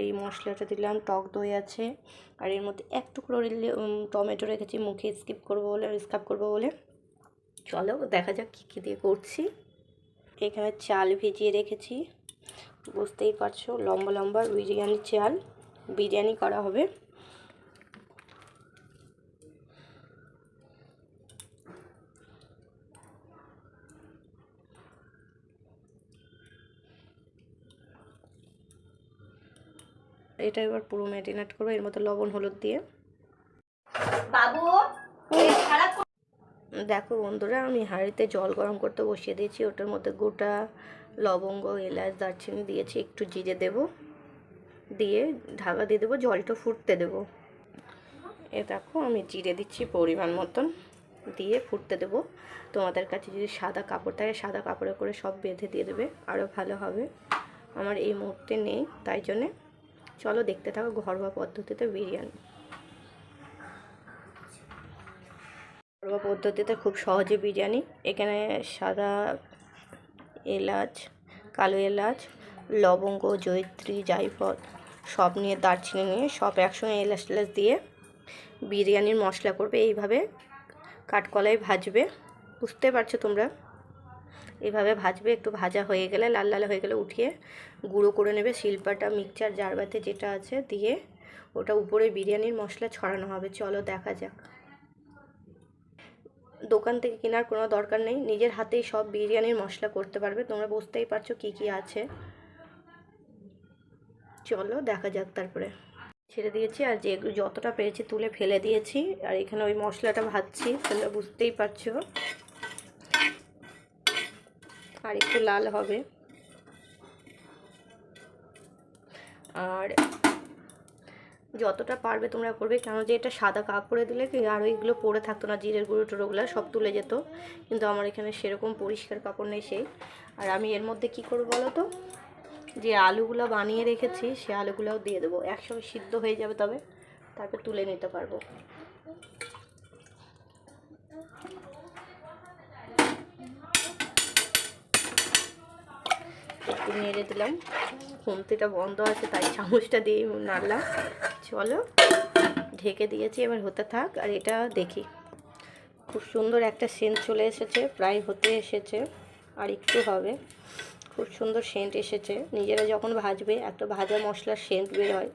এই মশলাটা দিলাম, টক দই আছে। আর এর মধ্যে এক টুকরো টমেটো রেখেছি, মুখে স্কিপ করব বলে স্কাপ করব বলে। চলো দেখা যাক কী কী দিয়ে করছি। এখানে চাল ভিজিয়ে রেখেছি। বুঝতেই পারছ, লম্বা লম্বা বিরিয়ানি চাল, বিরিয়ানি করা হবে। এটা এবার পুরো ম্যারিনেট করব এর মধ্যে লবণ হলুদ দিয়ে। বাবু দেখো বন্ধুরা আমি হাঁড়িতে জল গরম করতে বসিয়ে দিয়েছি ওটার মধ্যে গোটা লবঙ্গ এলাচ দারচিনি দিয়েছি একটু জিরে দেব দিয়ে ঢাকা দিয়ে দেবো জলটা ফুটতে দেব। এ দেখো আমি জিরে দিচ্ছি পরিমাণ মতন দিয়ে ফুটতে দেব। তোমাদের কাছে যদি সাদা কাপড় থাকে সাদা কাপড়ে করে সব বেঁধে দিয়ে দেবে আরও ভালো হবে। আমার এই মুহূর্তে নেই তাই জন্যে চলো দেখতে থাকো ঘরোয়া পদ্ধতিতে বিরিয়ানি। ঘরোয়া পদ্ধতিতে খুব সহজে বিরিয়ানি। এখানে সাদা এলাচ, কালো এলাচ, লবঙ্গ, জয়িত্রী, জায়ফল সব নিয়ে দারচিনি নিয়ে সব একসঙ্গে এলাচ টেলাচ দিয়ে বিরিয়ানির মশলা করবে। এইভাবে কাঠকলাই ভাজবে। বুঝতে পারছ তোমরা? এইভাবে ভাজবে, একটু ভাজা হয়ে গেলে, লাল লাল হয়ে গেলে উঠিয়ে গুঁড়ো করে নেবে। শিল্পাটা, মিক্সচার জারবাতে যেটা আছে দিয়ে ওটা উপরে বিরিয়ানির মশলা ছড়ানো হবে। চলো দেখা যাক। দোকান থেকে কেনার কোনো দরকার নেই। নিজের হাতেই সব বিরিয়ানির মশলা করতে পারবে। তোমরা বুঝতেই পারছ কী কী আছে। চলো দেখা যাক তারপরে। ছেড়ে দিয়েছি আর যে যতটা পেরেছি তুলে ফেলে দিয়েছি। আর এখানে ওই মশলাটা ভাজছি, তোমরা বুঝতেই পারছ। আর একটু লাল হবে। আর যতটা পারবে তোমরা করবে কেন যে এটা সাদা কাপড়ে দিলে কি আর ওইগুলো পরে থাকতো না, জিরের গুঁড়ো টুড়োগুলো সব তুলে যেত। কিন্তু আমার এখানে সেরকম পরিষ্কার কাপড় নেই সেই। আর আমি এর মধ্যে কি করব বলো তো? যে আলুগুলো বানিয়ে রেখেছি, সে আলুগুলোও দিয়ে দেবো। একসঙ্গে সিদ্ধ হয়ে যাবে তবে, তারপর তুলে নিতে পারব। একটু নেড়ে দিলাম। খুন্তিটা বন্ধ আছে, তাই চামচটা দিয়ে নাড়লাম। চলো, ঢেকে দিয়েছি, এবার হতে থাক, আর এটা দেখি। খুব সুন্দর একটা সেন্ট চলে এসেছে, প্রায় হতে এসেছে, আর একটু হবে। খুব সুন্দর সেন্ট এসেছে। নিজেরা যখন ভাজবে একটা ভাজা মশলার সেন্ট বের হয়।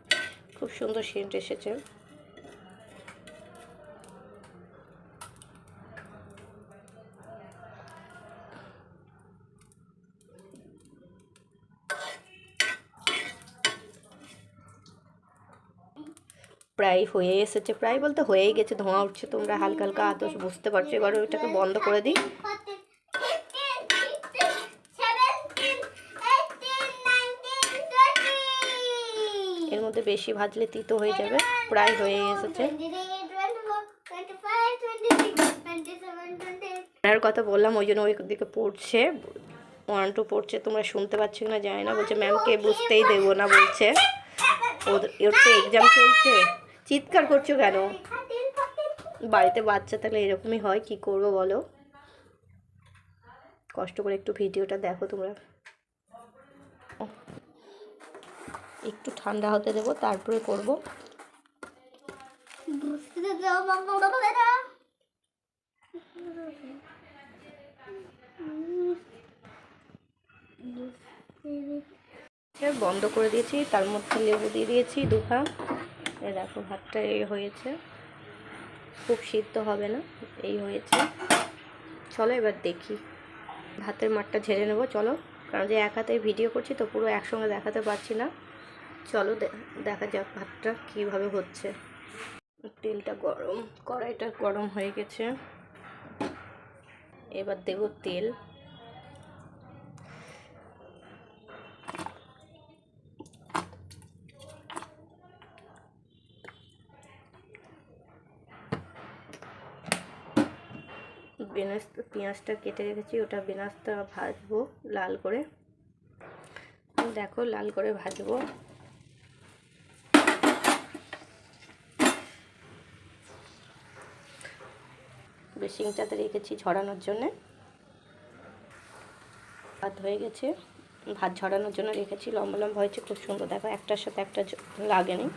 খুব সুন্দর সেন্ট এসেছে। প্রায় হয়ে এসেছে, প্রায় বলতে হয়েই গেছে, ধোঁয়া উঠছে তোমরা হালকা হালকা আতস, বুঝতে পারছ, এবার ওইটাকে বন্ধ করে দিই। এর মধ্যে বেশি ভাজলে তিতো হয়ে যাবে, প্রায় হয়ে এসেছে। আর কথা বললাম, ওই জন্য ওই দিকে পড়ছে, ওয়ান, টু পড়ছে, তোমরা শুনতে পাচ্ছ না জানি না, বলছে ম্যামকে বুঝতেই দেবো না, বলছে। ওর তো এক্সাম চলছে। চিৎকার করছ কেন? বাড়িতে বাচ্চা থাকলে এরকমই হয়, কি করব বলো? কষ্ট করে একটু ভিডিওটা দেখো তোমরা। একটু ঠান্ডা হতে দেবো, তারপরে করব। বন্ধ করে দিয়েছি, তার মধ্যে লেবু দিয়ে দিয়েছি দুখা দেখো, ভাতটা এই হয়েছে। খুব সিদ্ধ হবে না, এই হয়েছে। চলো এবার দেখি। ভাতের মাঠটা ঝেড়ে নেব, চলো। কারণ যে এক হাতে ভিডিও করছি, তো পুরো একসঙ্গে দেখাতে পারছি না। চলো দেখা যাক ভাতটা কীভাবে হচ্ছে। তেলটা গরম, কড়াইটা গরম হয়ে গেছে। এবার দেব তেল। বেনাস্তা পেঁয়াজটা কেটে রেখেছি, ওটা বেনাস্তা ভাজবো লাল করে। দেখো লাল করে ভাজবো। বেসিংটাতে রেখেছি ছড়ানোর জন্যে। ভাত হয়ে গেছে। ভাত ঝরানোর জন্য রেখেছি, লম্বা লম্বা হয়েছে, খুব সুন্দর। দেখো একটার সাথে একটা লাগেনি।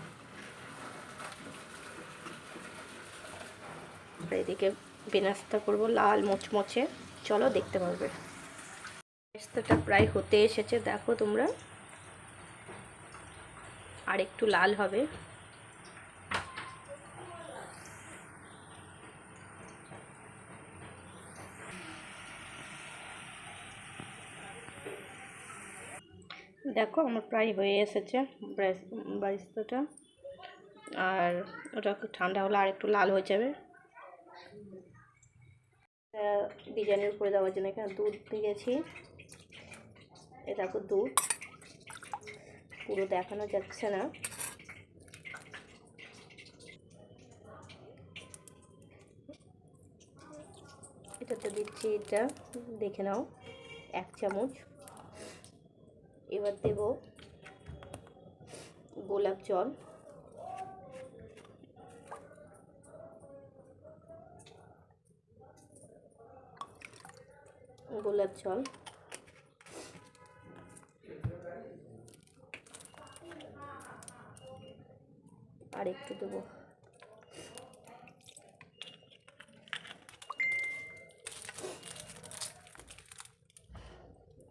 এদিকে বেনাস্তা করব লাল মোচমোচে। চলো দেখতে পারবে। বেনাস্তাটা প্রায় হতে এসেছে, দেখো তোমরা। আর একটু লাল হবে। দেখো আমার প্রায় হয়ে এসেছে বারিস্তাটা আর ওটা একটু ঠান্ডা হলে আর একটু লাল হয়ে যাবে। ডিজাইনের উপরে দেওয়ার জন্য এখানে দুধ দিয়েছি। এ দেখো দুধ। পুরো দেখানো যাচ্ছে না। এটাতে দিচ্ছি এটা, দেখে নাও, এক চামচ। এবার দেব গোলাপ জল। গোলাপ জল। আর একটু দেবো।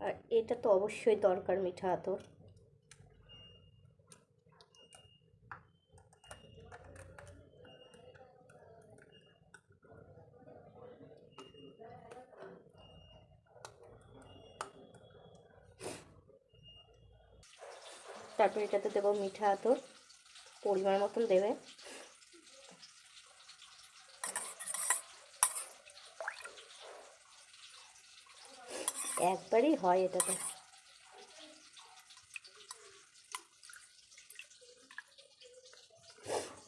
আর এটা তো অবশ্যই দরকার মিঠা আতর। তারপর এটাতে দেবো মিঠা আতর, পরিমাণ মতন দেবে। একবারই হয় এটাতে।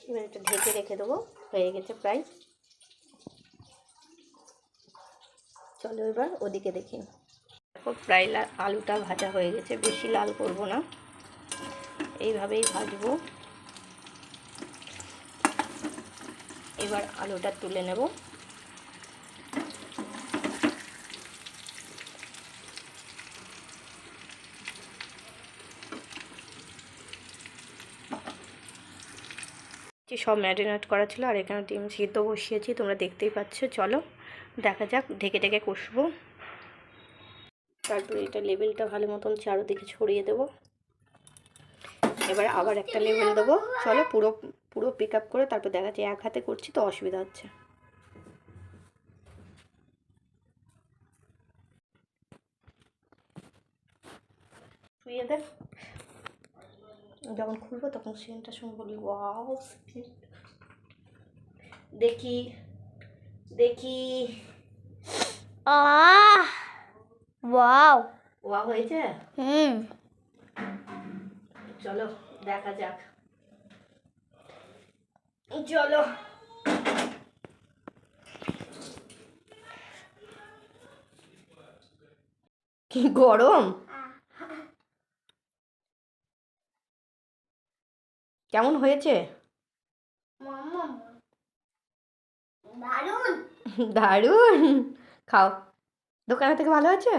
এবার এটা ঢেকে রেখে দেবো, হয়ে গেছে প্রায়। চলো এবার ওদিকে দেখি। প্রায় আলুটা ভাজা হয়ে গেছে, বেশি লাল করব না। এইভাবেই ভাজবো। এবার আলুটা তুলে নেব। যে সব ম্যারিনেট করা ছিল আর এখানে ডিম সিদ্ধ বসিয়েছি, তোমরা দেখতেই পাচ্ছ। চলো, দেখা যাক, ঢেকে ঢেকে কষবো। তারপরে এটা লেবেলটা ভালো মতন চারোদিকে ছড়িয়ে দেবো। এবার আবার একটা লেবেল দেবো। চলো পুরো পুরো পিক আপ করে তারপর দেখা যায় এক হাতে করছি তো অসুবিধা হচ্ছে। শুয়ে দেখ যখন খুলবো তখন সেন্টটা শুনে বলি ওয়াও দেখি দেখি। আহ ওয়াও ওয়া হয়েছে? হুম। চলো দেখা যাক। চলো। কি গরম? কেমন হয়েছে? দারুণ দারুণ। খাও। দোকানে থেকে ভালো আছে